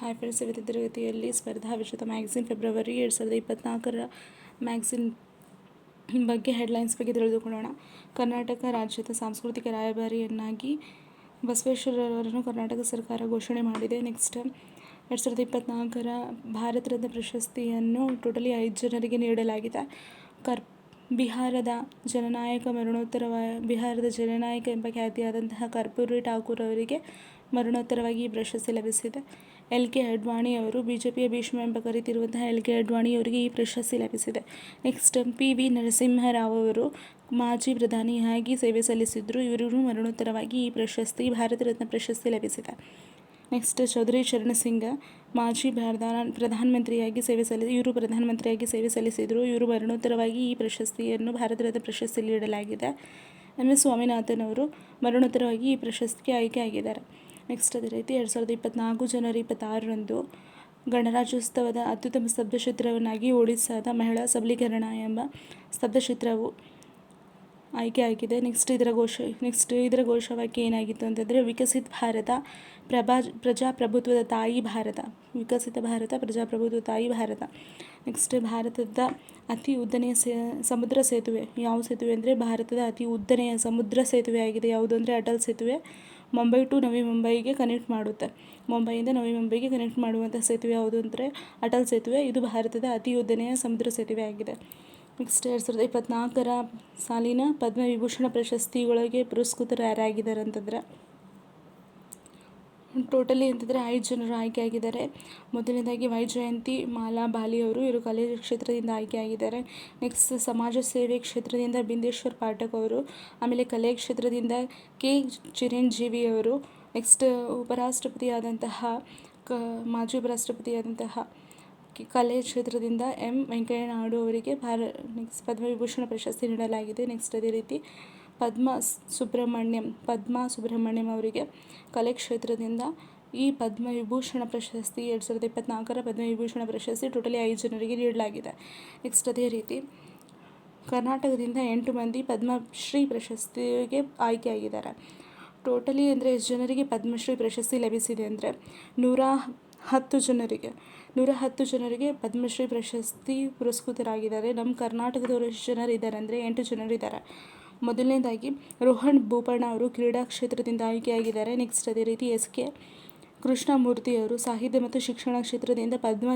Hi friends ಇವತ್ತಿನ ತರಗತಿಯಲ್ಲಿ ಸ್ಪರ್ಧಾ ವಿಶ್ವದ ಮ್ಯಾಗ್ಝಿನ್ ಫೆಬ್ರವರಿ ಎರಡು ಸಾವಿರದ ಇಪ್ಪತ್ತ್ನಾಲ್ಕರ ಮ್ಯಾಗ್ಝಿನ್ ಬಗ್ಗೆ ಹೆಡ್ಲೈನ್ಸ್ ಬಗ್ಗೆ ತಿಳಿದುಕೊಳ್ಳೋಣ. ಕರ್ನಾಟಕ ರಾಜ್ಯದ ಸಾಂಸ್ಕೃತಿಕ ರಾಯಭಾರಿಯನ್ನಾಗಿ ಬಸವೇಶ್ವರರವರನ್ನು ಕರ್ನಾಟಕ ಸರ್ಕಾರ ಘೋಷಣೆ ಮಾಡಿದೆ. ನೆಕ್ಸ್ಟ್ ಎರಡು ಸಾವಿರದ ಇಪ್ಪತ್ತ್ನಾಲ್ಕರ ಭಾರತ ರತ್ನ ಪ್ರಶಸ್ತಿಯನ್ನು ಟೋಟಲಿ ಐದು ಜನರಿಗೆ ನೀಡಲಾಗಿದೆ. ಕರ್, ಬಿಹಾರದ ಜನನಾಯಕ ಮರಣೋತ್ತರವಾಗಿ ಬಿಹಾರದ ಜನನಾಯಕ ಎಂಬ ಖ್ಯಾತಿಯಾದಂತಹ ಕರ್ಪೂರಿ ಠಾಕೂರ್ ಅವರಿಗೆ ಮರಣೋತ್ತರವಾಗಿ ಈ ಪ್ರಶಸ್ತಿ ಲಭಿಸಿದೆ. ಎಲ್ ಕೆ ಅಡ್ವಾಣಿ ಅವರು ಬಿ ಜೆ ಪಿಯ ಭೀಷ್ಮ ಎಂಬ ಕರೀತಿರುವಂತಹ ಎಲ್ ಕೆ ಅಡ್ವಾಣಿ ಅವರಿಗೆ ಈ ಪ್ರಶಸ್ತಿ ಲಭಿಸಿದೆ. ನೆಕ್ಸ್ಟ್, ಪಿ ವಿ ನರಸಿಂಹರಾವ್ ಅವರು ಮಾಜಿ ಪ್ರಧಾನಿಯಾಗಿ ಸೇವೆ ಸಲ್ಲಿಸಿದ್ರು. ಇವರಿಗೂ ಮರಣೋತ್ತರವಾಗಿ ಈ ಪ್ರಶಸ್ತಿ, ಭಾರತ ರತ್ನ ಪ್ರಶಸ್ತಿ ಲಭಿಸಿದೆ. ನೆಕ್ಸ್ಟ್, ಚೌಧರಿ ಚರಣ್ ಸಿಂಗ್ ಮಾಜಿ ಪ್ರಧಾನ ಪ್ರಧಾನಮಂತ್ರಿಯಾಗಿ ಸೇವೆ ಸಲ್ಲಿಸಿ, ಇವರು ಪ್ರಧಾನಮಂತ್ರಿಯಾಗಿ ಸೇವೆ ಸಲ್ಲಿಸಿದರು. ಇವರು ಮರಣೋತ್ತರವಾಗಿ ಈ ಪ್ರಶಸ್ತಿಯನ್ನು, ಭಾರತ ರತ್ನ ಪ್ರಶಸ್ತಿಯಲ್ಲಿ ನೀಡಲಾಗಿದೆ ಎಂ ಎಸ್ ಸ್ವಾಮಿನಾಥನ್ ಅವರು ಮರಣೋತ್ತರವಾಗಿ ಈ ಪ್ರಶಸ್ತಿಗೆ ಆಯ್ಕೆಯಾಗಿದ್ದಾರೆ ನೆಕ್ಸ್ಟ್ ಅದೇ ರೀತಿ ಎರಡು ಸಾವಿರದ ಇಪ್ಪತ್ತ್ನಾಲ್ಕು ಜನವರಿ ಇಪ್ಪತ್ತಾರರಂದು ಗಣರಾಜ್ಯೋತ್ಸವದ ಅತ್ಯುತ್ತಮ ಸ್ತಬ್ಧಚಿತ್ರವನ್ನಾಗಿ ಒಡಿಸ್ಸಾದ ಮಹಿಳಾ ಸಬಲೀಕರಣ ಎಂಬ ಸ್ತಬ್ಧಚಿತ್ರವು ಆಯ್ಕೆಯಾಗಿದೆ ನೆಕ್ಸ್ಟ್ ಇದರ ಘೋಷ, ನೆಕ್ಸ್ಟ್ ಇದರ ಘೋಷವಾಕ್ಯ ಏನಾಗಿತ್ತು ಅಂತಂದರೆ, ವಿಕಸಿತ ಭಾರತ, ಪ್ರಭಾ, ಪ್ರಜಾಪ್ರಭುತ್ವದ ತಾಯಿ ಭಾರತ, ವಿಕಸಿತ ಭಾರತ ಪ್ರಜಾಪ್ರಭುತ್ವ ತಾಯಿ ಭಾರತ. ನೆಕ್ಸ್ಟ್ ಭಾರತದ ಅತಿ ಉದ್ದನೆಯ ಸಮುದ್ರ ಸೇತುವೆ, ಯಾವ ಸೇತುವೆ ಅಂದರೆ, ಭಾರತದ ಅತಿ ಉದ್ದನೆಯ ಸಮುದ್ರ ಸೇತುವೆ ಆಗಿದೆ. ಯಾವುದು ಅಂದರೆ, ಅಟಲ್ ಸೇತುವೆ. ಮುಂಬೈ ಟು ನವಿ ಮುಂಬೈಗೆ ಕನೆಕ್ಟ್ ಮಾಡುತ್ತೆ. ಮುಂಬೈಯಿಂದ ನವಿ ಮುಂಬೈಗೆ ಕನೆಕ್ಟ್ ಮಾಡುವಂಥ ಸೇತುವೆ ಯಾವುದು ಅಂದರೆ ಅಟಲ್ ಸೇತುವೆ. ಇದು ಭಾರತದ ಅತಿ ಉದ್ದನೆಯ ಸಮುದ್ರ ಸೇತುವೆ ಆಗಿದೆ. ನೆಕ್ಸ್ಟ್ ಎರಡು ಸಾವಿರದ ಇಪ್ಪತ್ತ್ನಾಲ್ಕರ ಸಾಲಿನ ಪದ್ಮವಿಭೂಷಣ ಪ್ರಶಸ್ತಿಗಳಿಗೆ ಪುರಸ್ಕೃತರು ಯಾರಾಗಿದ್ದಾರೆ ಅಂತಂದರೆ ಟೋಟಲಿ ಅಂತಂದರೆ ಐದು ಜನರು ಆಯ್ಕೆಯಾಗಿದ್ದಾರೆ ಮೊದಲನೇದಾಗಿ ವೈಜಯಂತಿ, ಮಾಲಾ, ಬಾಲಿ ಅವರು ಇವರು ಕಲೆ ಕ್ಷೇತ್ರದಿಂದ ಆಯ್ಕೆಯಾಗಿದ್ದಾರೆ ನೆಕ್ಸ್ಟ್ ಸಮಾಜ ಸೇವೆ ಕ್ಷೇತ್ರದಿಂದ ಬಿಂದೇಶ್ವರ್ ಪಾಠಕ್ ಅವರು, ಆಮೇಲೆ ಕಲೆ ಕ್ಷೇತ್ರದಿಂದ ಕೆ ಚಿರಂಜೀವಿ ಅವರು ನೆಕ್ಸ್ಟ್ ಉಪರಾಷ್ಟ್ರಪತಿಯಾದಂತಹ ಕ ಮಾಜಿ ಉಪರಾಷ್ಟ್ರಪತಿಯಾದಂತಹ ಕಲೆ ಕ್ಷೇತ್ರದಿಂದ ಎಂ ವೆಂಕಯ್ಯ ನಾಯ್ಡು ಅವರಿಗೆ ಭಾರ ನೆಕ್ಸ್ಟ್ ಪದ್ಮವಿಭೂಷಣ ಪ್ರಶಸ್ತಿ ನೀಡಲಾಗಿದೆ. ನೆಕ್ಸ್ಟ್ ಅದೇ ರೀತಿ ಪದ್ಮ ಸುಬ್ರಹ್ಮಣ್ಯಂ ಪದ್ಮ ಸುಬ್ರಹ್ಮಣ್ಯಂ ಅವರಿಗೆ ಕಲೆ ಕ್ಷೇತ್ರದಿಂದ ಈ ಪದ್ಮವಿಭೂಷಣ ಪ್ರಶಸ್ತಿ ಎರಡು ಸಾವಿರದ ಇಪ್ಪತ್ತ್ನಾಲ್ಕರ ಪದ್ಮವಿಭೂಷಣ ಪ್ರಶಸ್ತಿ ಟೋಟಲಿ ಐದು ಜನರಿಗೆ ನೀಡಲಾಗಿದೆ. ನೆಕ್ಸ್ಟ್ ಅದೇ ರೀತಿ ಕರ್ನಾಟಕದಿಂದ ಎಂಟು ಮಂದಿ ಪದ್ಮಶ್ರೀ ಪ್ರಶಸ್ತಿಗೆ ಆಯ್ಕೆಯಾಗಿದ್ದಾರೆ. ಟೋಟಲಿ ಅಂದರೆ ಎಷ್ಟು ಜನರಿಗೆ ಪದ್ಮಶ್ರೀ ಪ್ರಶಸ್ತಿ ಲಭಿಸಿದೆ ಅಂದರೆ ನೂರ ಹತ್ತು ಜನರಿಗೆ. ನೂರ ಹತ್ತು ಜನರಿಗೆ ಪದ್ಮಶ್ರೀ ಪ್ರಶಸ್ತಿ ಪುರಸ್ಕೃತರಾಗಿದ್ದಾರೆ. ನಮ್ಮ ಕರ್ನಾಟಕದವರು ಎಷ್ಟು ಜನರಿದ್ದಾರೆ ಅಂದರೆ ಎಂಟು ಜನರು ಇದ್ದಾರೆ ಮೊದಲನೇದಾಗಿ, ರೋಹನ್ ಬೋಪಣ್ಣ ಅವರು ಕ್ರೀಡಾ ಕ್ಷೇತ್ರದಿಂದ ಆಯ್ಕೆಯಾಗಿದ್ದಾರೆ. ನೆಕ್ಸ್ಟ್ ಅದೇ ರೀತಿ ಎಸ್ ಕೆ ಕೃಷ್ಣಮೂರ್ತಿ ಅವರು ಸಾಹಿತ್ಯ ಮತ್ತು ಶಿಕ್ಷಣ ಕ್ಷೇತ್ರದಿಂದ ಪದ್ಮ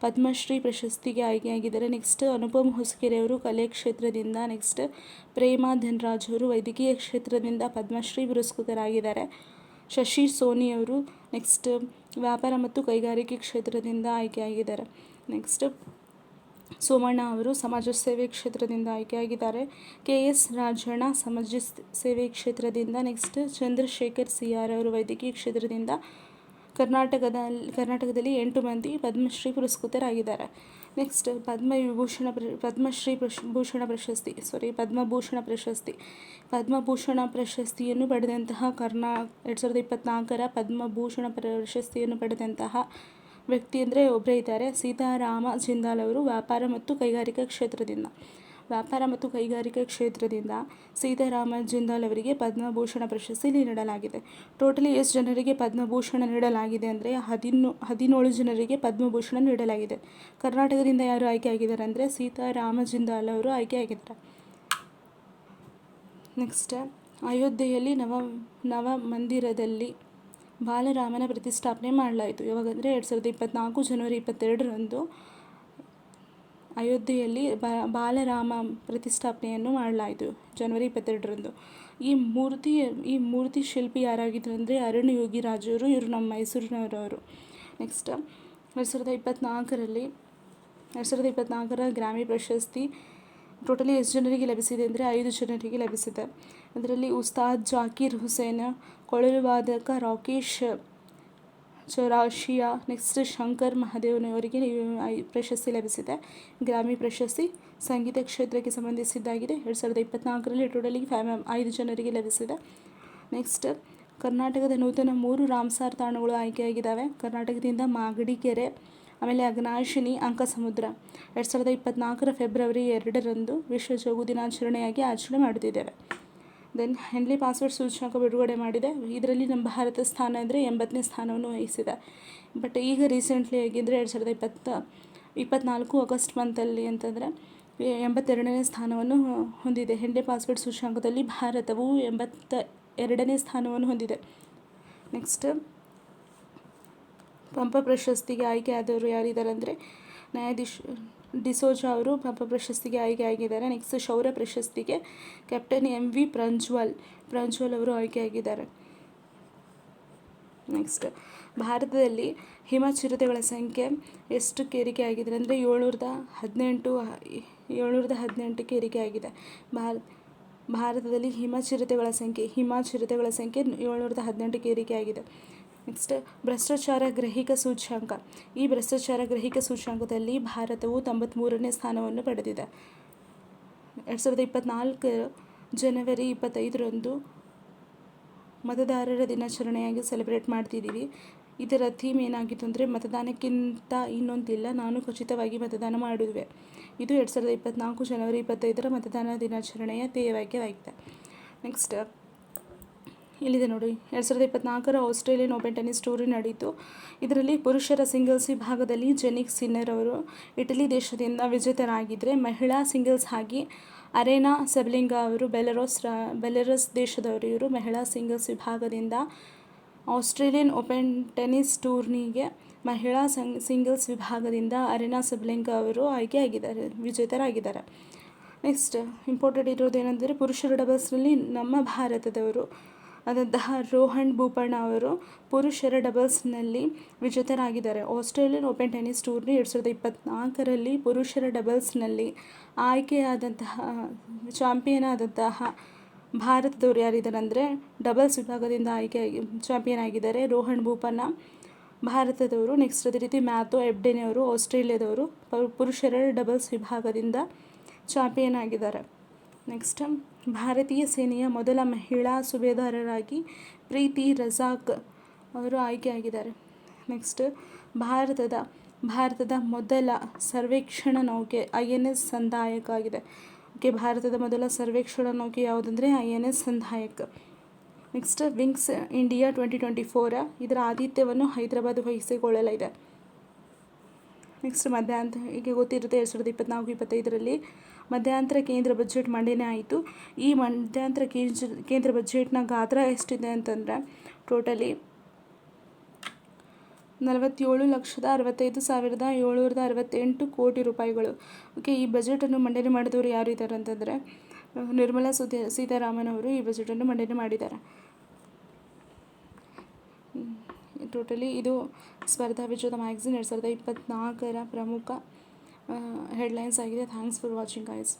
ಪದ್ಮಶ್ರೀ ಪ್ರಶಸ್ತಿಗೆ ಆಯ್ಕೆಯಾಗಿದ್ದಾರೆ. ನೆಕ್ಸ್ಟ್ ಅನುಪಮ್ ಹೊಸಕೆರೆ ಅವರು ಕಲೆ ಕ್ಷೇತ್ರದಿಂದ, ನೆಕ್ಸ್ಟ್ ಪ್ರೇಮಾ ಧನ್ರಾಜ್ ಅವರು ವೈದ್ಯಕೀಯ ಕ್ಷೇತ್ರದಿಂದ ಪದ್ಮಶ್ರೀ ಪುರಸ್ಕೃತರಾಗಿದ್ದಾರೆ. ಶಶಿ ಸೋನಿ ಅವರು ನೆಕ್ಸ್ಟ್ ವ್ಯಾಪಾರ ಮತ್ತು ಕೈಗಾರಿಕೆ ಕ್ಷೇತ್ರದಿಂದ ಆಯ್ಕೆಯಾಗಿದ್ದಾರೆ. ನೆಕ್ಸ್ಟ್ ಸೋಮಣ್ಣ ಅವರು ಸಮಾಜ ಸೇವೆ ಕ್ಷೇತ್ರದಿಂದ ಆಯ್ಕೆಯಾಗಿದ್ದಾರೆ. ಕೆ ಎಸ್ ರಾಜಣ್ಣ ಸಮಾಜ ಸೇವೆ ಕ್ಷೇತ್ರದಿಂದ ನೆಕ್ಸ್ಟ್ ಚಂದ್ರಶೇಖರ್ ಸಿ ಆರ್ ಅವರು ವೈದ್ಯಕೀಯ ಕ್ಷೇತ್ರದಿಂದ ಕರ್ನಾಟಕದ ಕರ್ನಾಟಕದಲ್ಲಿ ಎಂಟು ಮಂದಿ ಪದ್ಮಶ್ರೀ ಪುರಸ್ಕೃತರಾಗಿದ್ದಾರೆ. ನೆಕ್ಸ್ಟ್ ಪದ್ಮವಿಭೂಷಣ ಪ್ರ ಪದ್ಮಶ್ರೀ ಪ್ರಶ್ ಭೂಷಣ ಪ್ರಶಸ್ತಿ ಸಾರಿ ಪದ್ಮಭೂಷಣ ಪ್ರಶಸ್ತಿ. ಪದ್ಮಭೂಷಣ ಪ್ರಶಸ್ತಿಯನ್ನು ಪಡೆದಂತಹ ಕರ್ನಾ ಎರಡು ಸಾವಿರದ ಇಪ್ಪತ್ತ್ನಾಲ್ಕರ ಪದ್ಮಭೂಷಣ ಪ್ರಶಸ್ತಿಯನ್ನು ಪಡೆದಂತಹ ವ್ಯಕ್ತಿ ಅಂದರೆ ಒಬ್ಬರೇ ಇದ್ದಾರೆ. ಸೀತಾರಾಮ ಜಿಂದಾಲ್ ಅವರು ವ್ಯಾಪಾರ ಮತ್ತು ಕೈಗಾರಿಕಾ ಕ್ಷೇತ್ರದಿಂದ. ವ್ಯಾಪಾರ ಮತ್ತು ಕೈಗಾರಿಕಾ ಕ್ಷೇತ್ರದಿಂದ ಸೀತಾರಾಮ ಜಿಂದಾಲ್ ಅವರಿಗೆ ಪದ್ಮಭೂಷಣ ಪ್ರಶಸ್ತಿ ನೀಡಲಾಗಿದೆ. ಟೋಟಲಿ ಎಷ್ಟು ಜನರಿಗೆ ಪದ್ಮಭೂಷಣ ನೀಡಲಾಗಿದೆ ಅಂದರೆ ಹದಿನೊ, ಹದಿನೇಳು ಜನರಿಗೆ ಪದ್ಮಭೂಷಣ ನೀಡಲಾಗಿದೆ. ಕರ್ನಾಟಕದಿಂದ ಯಾರು ಆಯ್ಕೆಯಾಗಿದ್ದಾರೆ ಅಂದರೆ ಸೀತಾರಾಮ ಜಿಂದಾಲ್ ಅವರು ಆಯ್ಕೆಯಾಗಿದ್ದಾರೆ ನೆಕ್ಸ್ಟ್ ಅಯೋಧ್ಯೆಯಲ್ಲಿ ನವ ನವ ಮಂದಿರದಲ್ಲಿ ಬಾಲರಾಮನ ಪ್ರತಿಷ್ಠಾಪನೆ ಮಾಡಲಾಯಿತು. ಯಾವಾಗಂದರೆ ಎರಡು ಸಾವಿರದ ಇಪ್ಪತ್ತ್ನಾಲ್ಕು ಜನವರಿ ಇಪ್ಪತ್ತೆರಡರಂದು ಅಯೋಧ್ಯೆಯಲ್ಲಿ ಬಾಲರಾಮ ಪ್ರತಿಷ್ಠಾಪನೆಯನ್ನು ಮಾಡಲಾಯಿತು, ಜನವರಿ ಇಪ್ಪತ್ತೆರಡರಂದು. ಈ ಮೂರ್ತಿ ಈ ಮೂರ್ತಿ ಶಿಲ್ಪಿ ಯಾರಾಗಿದ್ದರು ಅಂದರೆ ಅರುಣ್ ಯೋಗಿರಾಜರು, ಇವರು ನಮ್ಮ ಮೈಸೂರಿನವರವರು. ನೆಕ್ಸ್ಟ್ ಎರಡು ಸಾವಿರದ ಇಪ್ಪತ್ತ್ನಾಲ್ಕರಲ್ಲಿ ಎರಡು ಸಾವಿರದ ಇಪ್ಪತ್ತ್ನಾಲ್ಕರ ಗ್ರಾಮಿ ಪ್ರಶಸ್ತಿ ಟೋಟಲಿ ಎಷ್ಟು ಜನರಿಗೆ ಲಭಿಸಿದೆ ಅಂದರೆ ಐದು ಜನರಿಗೆ ಲಭಿಸಿದೆ. ಅದರಲ್ಲಿ ಉಸ್ತಾದ್ ಜಾಕೀರ್ ಹುಸೇನ್ ಕೊಳಲು ವಾದಕ ರಾಕೇಶ್ ಚೌರಾಶಿಯಾ ನೆಕ್ಸ್ಟ್ ಶಂಕರ್ ಮಹಾದೇವನವರಿಗೆ ಪ್ರಶಸ್ತಿ ಲಭಿಸಿದೆ. ಗ್ರಾಮಿ ಪ್ರಶಸ್ತಿ ಸಂಗೀತ ಕ್ಷೇತ್ರಕ್ಕೆ ಸಂಬಂಧಿಸಿದ್ದಾಗಿದೆ. ಎರಡು ಸಾವಿರದ ಇಪ್ಪತ್ತ್ನಾಲ್ಕರಲ್ಲಿ ಟೋಟಲಿ ಫ್ಯಾಮ್ ಐದು ಜನರಿಗೆ ಲಭಿಸಿದೆ. ನೆಕ್ಸ್ಟ್ ಕರ್ನಾಟಕದ ನೂತನ ಮೂರು ರಾಮ್ಸಾರ್ ತಾಣಗಳು ಆಯ್ಕೆಯಾಗಿದ್ದಾವೆ. ಕರ್ನಾಟಕದಿಂದ ಮಾಗಡಿ ಕೆರೆ ಆಮೇಲೆ ಅಂಕ ಅಂಕಸಮುದ್ರ. ಎರಡು ಸಾವಿರದ ಇಪ್ಪತ್ತ್ನಾಲ್ಕರ ಫೆಬ್ರವರಿ ಎರಡರಂದು ವಿಶ್ವ ಜೋಗು ದಿನಾಚರಣೆಯಾಗಿ ಆಚರಣೆ ಮಾಡುತ್ತಿದ್ದೇವೆ. ದೆನ್ ಹೆನ್ಲಿ ಪಾಸ್ವರ್ಡ್ ಸೂಚ್ಯಂಕ ಬಿಡುಗಡೆ ಮಾಡಿದೆ. ಇದರಲ್ಲಿ ನಮ್ಮ ಭಾರತ ಸ್ಥಾನ ಅಂದರೆ ಎಂಬತ್ತನೇ ಸ್ಥಾನವನ್ನು ವಹಿಸಿದೆ. ಬಟ್ ಈಗ ರೀಸೆಂಟ್ಲಿ ಆಗಿದ್ದರೆ ಎರಡು ಸಾವಿರದ ಇಪ್ಪತ್ತ ಇಪ್ಪತ್ತ್ನಾಲ್ಕು ಆಗಸ್ಟ್ ಮಂತಲ್ಲಿ ಅಂತಂದರೆ ಎಂಬತ್ತೆರಡನೇ ಸ್ಥಾನವನ್ನು ಹೊಂದಿದೆ. ಹೆನ್ಲಿ ಪಾಸ್ವರ್ಡ್ ಸೂಚ್ಯಾಂಕದಲ್ಲಿ ಭಾರತವು ಎಂಬತ್ತ ಎರಡನೇ ಸ್ಥಾನವನ್ನು ಹೊಂದಿದೆ. ನೆಕ್ಸ್ಟ್ ಪಂಪ ಪ್ರಶಸ್ತಿಗೆ ಆಯ್ಕೆಯಾದವರು ಯಾರಿದ್ದಾರೆ ಅಂದರೆ, ನ್ಯಾಯಾಧೀಶ ಡಿಸೋಜಾ ಅವರು ಪಾಪ ಪ್ರಶಸ್ತಿಗೆ ಆಯ್ಕೆ ಆಗಿದ್ದಾರೆ. ನೆಕ್ಸ್ಟ್ ಶೌರ್ಯ ಪ್ರಶಸ್ತಿಗೆ captain M V Prajwal Prajwal ಅವರು ಆಯ್ಕೆಯಾಗಿದ್ದಾರೆ ನೆಕ್ಸ್ಟ್ ಭಾರತದಲ್ಲಿ ಹಿಮಚಿರತೆಗಳ ಸಂಖ್ಯೆ ಎಷ್ಟು ಏರಿಕೆ ಆಗಿದೆ ಅಂದರೆ ಏಳ್ನೂರದ ಹದಿನೆಂಟು, ಏಳ್ನೂರದ ಹದಿನೆಂಟಕ್ಕೆ ಏರಿಕೆ ಆಗಿದೆ. ಭಾರ ಭಾರತದಲ್ಲಿ ಹಿಮಚಿರತೆಗಳ ಸಂಖ್ಯೆ ಹಿಮಚಿರತೆಗಳ ಸಂಖ್ಯೆ ಏಳ್ನೂರದ ಹದಿನೆಂಟಕ್ಕೆ ಏರಿಕೆ ಆಗಿದೆ. ನೆಕ್ಸ್ಟ್ ಭ್ರಷ್ಟಾಚಾರ ಗ್ರಹಿಕ ಸೂಚ್ಯಾಂಕ. ಈ ಭ್ರಷ್ಟಾಚಾರ ಗ್ರಹಿಕ ಸೂಚ್ಯಾಂಕದಲ್ಲಿ ಭಾರತವು ತೊಂಬತ್ತ್ಮೂರನೇ ಸ್ಥಾನವನ್ನು ಪಡೆದಿದೆ. ಎರಡು ಸಾವಿರದ ಇಪ್ಪತ್ತ್ನಾಲ್ಕು ಜನವರಿ ಇಪ್ಪತ್ತೈದರಂದು ಮತದಾರರ ದಿನಾಚರಣೆಯಾಗಿ ಸೆಲೆಬ್ರೇಟ್ ಮಾಡ್ತಿದ್ದೀವಿ. ಇದರ ಥೀಮ್ ಏನಾಗಿತ್ತು ಅಂದರೆ, ಮತದಾನಕ್ಕಿಂತ ಇನ್ನೊಂದಿಲ್ಲ, ನಾನು ಖಚಿತವಾಗಿ ಮತದಾನ ಮಾಡುವೆ. ಇದು ಎರಡು ಸಾವಿರದ ಇಪ್ಪತ್ತ್ನಾಲ್ಕು ಜನವರಿ ಇಪ್ಪತ್ತೈದರ ಮತದಾನ ದಿನಾಚರಣೆಯ ಧ್ಯೇಯವಾಕ್ಯವಾಗಿದೆ ನೆಕ್ಸ್ಟ್ ಇಲ್ಲಿದೆ ನೋಡಿ. ಎರಡು ಸಾವಿರದ ಇಪ್ಪತ್ತ್ನಾಲ್ಕರ ಆಸ್ಟ್ರೇಲಿಯನ್ ಓಪನ್ ಟೆನ್ನಿಸ್ ಟೂರಿ ನಡೆಯಿತು. ಇದರಲ್ಲಿ ಪುರುಷರ ಸಿಂಗಲ್ಸ್ ವಿಭಾಗದಲ್ಲಿ ಜೆನಿಕ್ ಸಿನ್ನರ್ ಅವರು ಇಟಲಿ ದೇಶದಿಂದ ವಿಜೇತರಾಗಿದ್ದರೆ ಮಹಿಳಾ ಸಿಂಗಲ್ಸ್ ಆಗಿ ಅರೇನಾ ಸೆಬ್ಲಿಂಗಾ ಅವರು, ಬೆಲರೋಸ್ ಬೆಲರಸ್ ದೇಶದವರು ಇವರು ಮಹಿಳಾ ಸಿಂಗಲ್ಸ್ ವಿಭಾಗದಿಂದ ಆಸ್ಟ್ರೇಲಿಯನ್ ಓಪನ್ ಟೆನ್ನಿಸ್ ಟೂರ್ನಿಗೆ ಮಹಿಳಾ ಸಂಗ್ ಸಿಂಗಲ್ಸ್ ವಿಭಾಗದಿಂದ ಅರೇನಾ ಸಬ್ಲೆಂಕಾ ಅವರು ಆಯ್ಕೆಯಾಗಿದ್ದಾರೆ ವಿಜೇತರಾಗಿದ್ದಾರೆ. ನೆಕ್ಸ್ಟ್ ಇಂಪಾರ್ಟೆಂಟ್ ಇರೋದು ಏನಂದರೆ ಪುರುಷರ ಡಬಲ್ಸ್ನಲ್ಲಿ ನಮ್ಮ ಭಾರತದವರು ಆದಂತಹ ರೋಹನ್ ಬೋಪಣ್ಣ ಅವರು ಪುರುಷರ ಡಬಲ್ಸ್ನಲ್ಲಿ ವಿಜೇತರಾಗಿದ್ದಾರೆ. ಆಸ್ಟ್ರೇಲಿಯನ್ ಓಪನ್ ಟೆನಿಸ್ ಟೂರ್ನಿ ಎರಡು ಸಾವಿರದ ಇಪ್ಪತ್ತ್ನಾಲ್ಕರಲ್ಲಿ ಪುರುಷರ ಡಬಲ್ಸ್ನಲ್ಲಿ ಆಯ್ಕೆಯಾದಂತಹ, ಚಾಂಪಿಯನ್ ಆದಂತಹ ಭಾರತದವರು ಯಾರಿದ್ದಾರೆ ಅಂದರೆ ಡಬಲ್ಸ್ ವಿಭಾಗದಿಂದ ಆಯ್ಕೆಯಾಗಿ ಚಾಂಪಿಯನ್ ಆಗಿದ್ದಾರೆ ರೋಹನ್ ಬೋಪಣ್ಣ ಭಾರತದವರು ನೆಕ್ಸ್ಟ್ ಅದೇ ರೀತಿ ಮ್ಯಾಥೋ ಎಬ್ಡೆನೆ ಅವರು ಆಸ್ಟ್ರೇಲಿಯಾದವರು ಪುರುಷರ ಡಬಲ್ಸ್ ವಿಭಾಗದಿಂದ ಚಾಂಪಿಯನ್ ಆಗಿದ್ದಾರೆ. ನೆಕ್ಸ್ಟ್ ಭಾರತೀಯ ಸೇನೆಯ ಮೊದಲ ಮಹಿಳಾ ಸುಬೇದಾರರಾಗಿ ಪ್ರೀತಿ ರಜಾಕ್ ಅವರು ಆಯ್ಕೆಯಾಗಿದ್ದಾರೆ. ನೆಕ್ಸ್ಟ್ ಭಾರತದ ಭಾರತದ ಮೊದಲ ಸರ್ವೇಕ್ಷಣ ನೌಕೆ ಐ ಎನ್ ಎಸ್ ಸಂದಾಯಕ ಆಗಿದೆ. ಓಕೆ ಭಾರತದ ಮೊದಲ ಸರ್ವೇಕ್ಷಣ ನೌಕೆ ಯಾವುದಂದರೆ I N S Sandhayak. Next Wings India twenty twenty four ಇದರ ಆತಿಥ್ಯವನ್ನು ಹೈದರಾಬಾದ್ ವಹಿಸಿಕೊಳ್ಳಲಿದೆ. ನೆಕ್ಸ್ಟ್ ಮಧ್ಯಾಹ್ನ ಈಗ ಗೊತ್ತಿರುತ್ತೆ ಎರಡು ಸಾವಿರದ ಇಪ್ಪತ್ತ್ನಾಲ್ಕು ಇಪ್ಪತ್ತೈದರಲ್ಲಿ ಮಧ್ಯಂತರ ಕೇಂದ್ರ ಬಜೆಟ್ ಮಂಡನೆ ಆಯಿತು. ಈ ಮಧ್ಯಂತರ ಕೇಂದ್ರ ಕೇಂದ್ರ ಬಜೆಟ್ನ ಗಾತ್ರ ಎಷ್ಟಿದೆ ಅಂತಂದರೆ, ಟೋಟಲಿ ನಲವತ್ತೇಳು ಲಕ್ಷದ ಅರವತ್ತೈದು ಸಾವಿರದ ಏಳ್ನೂರದ ಅರವತ್ತೆಂಟು ಕೋಟಿ ರೂಪಾಯಿಗಳು. ಓಕೆ, ಈ ಬಜೆಟನ್ನು ಮಂಡನೆ ಮಾಡಿದವರು ಯಾರು ಇದ್ದಾರೆ ಅಂತಂದರೆ, ನಿರ್ಮಲಾ ಸೀತಾರಾಮನ್ ಅವರು ಈ ಬಜೆಟನ್ನು ಮಂಡನೆ ಮಾಡಿದ್ದಾರೆ. ಟೋಟಲಿ ಇದು ಸ್ಪರ್ಧಾ ವಿಜೇತ ಮ್ಯಾಗ್ಝಿನ್ ಎರಡು ಸಾವಿರದ ಇಪ್ಪತ್ತ್ನಾಲ್ಕರ ಪ್ರಮುಖ ಹೆಡ್ಲೈನ್ಸ್ ಆಗಿದೆ ಥ್ಯಾಂಕ್ಸ್ ಫಾರ್ ವಾಚಿಂಗ್ ಗೈಸ್